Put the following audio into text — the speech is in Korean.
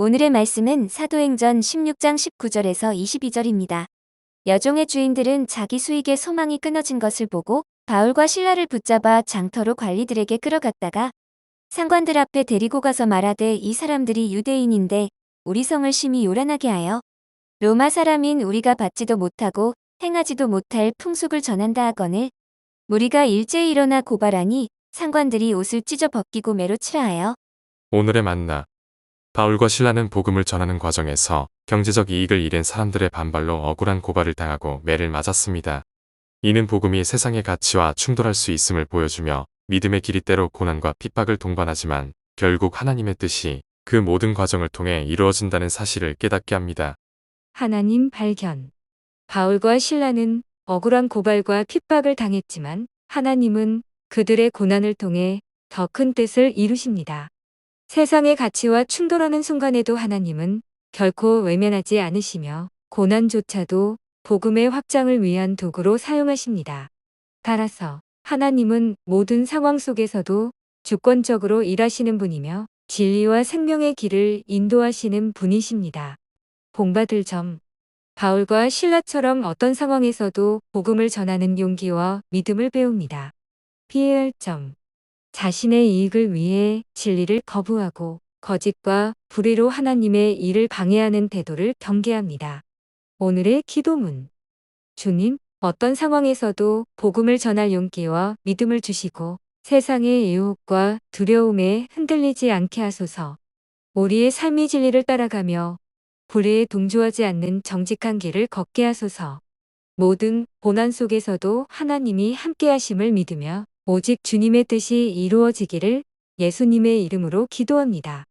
오늘의 말씀은 사도행전 16장 19절에서 22절입니다. 여종의 주인들은 자기 수익의 소망이 끊어진 것을 보고 바울과 신라를 붙잡아 장터로 관리들에게 끌어갔다가 상관들 앞에 데리고 가서 말하되 이 사람들이 유대인인데 우리 성을 심히 요란하게 하여 로마 사람인 우리가 받지도 못하고 행하지도 못할 풍속을 전한다 하거늘 무리가 일제히 일어나 고발하니 상관들이 옷을 찢어 벗기고 매로 치라 하여 오늘의 만나. 바울과 신라는 복음을 전하는 과정에서 경제적 이익을 잃은 사람들의 반발로 억울한 고발을 당하고 매를 맞았습니다. 이는 복음이 세상의 가치와 충돌할 수 있음을 보여주며 믿음의 길이 때로 고난과 핍박을 동반하지만 결국 하나님의 뜻이 그 모든 과정을 통해 이루어진다는 사실을 깨닫게 합니다. 하나님 발견. 바울과 신라는 억울한 고발과 핍박을 당했지만 하나님은 그들의 고난을 통해 더 큰 뜻을 이루십니다. 세상의 가치와 충돌하는 순간에도 하나님은 결코 외면하지 않으시며 고난조차도 복음의 확장을 위한 도구로 사용하십니다. 따라서 하나님은 모든 상황 속에서도 주권적으로 일하시는 분이며 진리와 생명의 길을 인도하시는 분이십니다. 본받을 점. 바울과 신라처럼 어떤 상황에서도 복음을 전하는 용기와 믿음을 배웁니다. 피해야 할 점. 자신의 이익을 위해 진리를 거부하고 거짓과 불의로 하나님의 일을 방해하는 태도를 경계합니다. 오늘의 기도문. 주님, 어떤 상황에서도 복음을 전할 용기와 믿음을 주시고 세상의 유혹과 두려움에 흔들리지 않게 하소서. 우리의 삶의 진리를 따라가며 불의에 동조하지 않는 정직한 길을 걷게 하소서. 모든 고난 속에서도 하나님이 함께 하심을 믿으며 오직 주님의 뜻이 이루어지기를 예수님의 이름으로 기도합니다.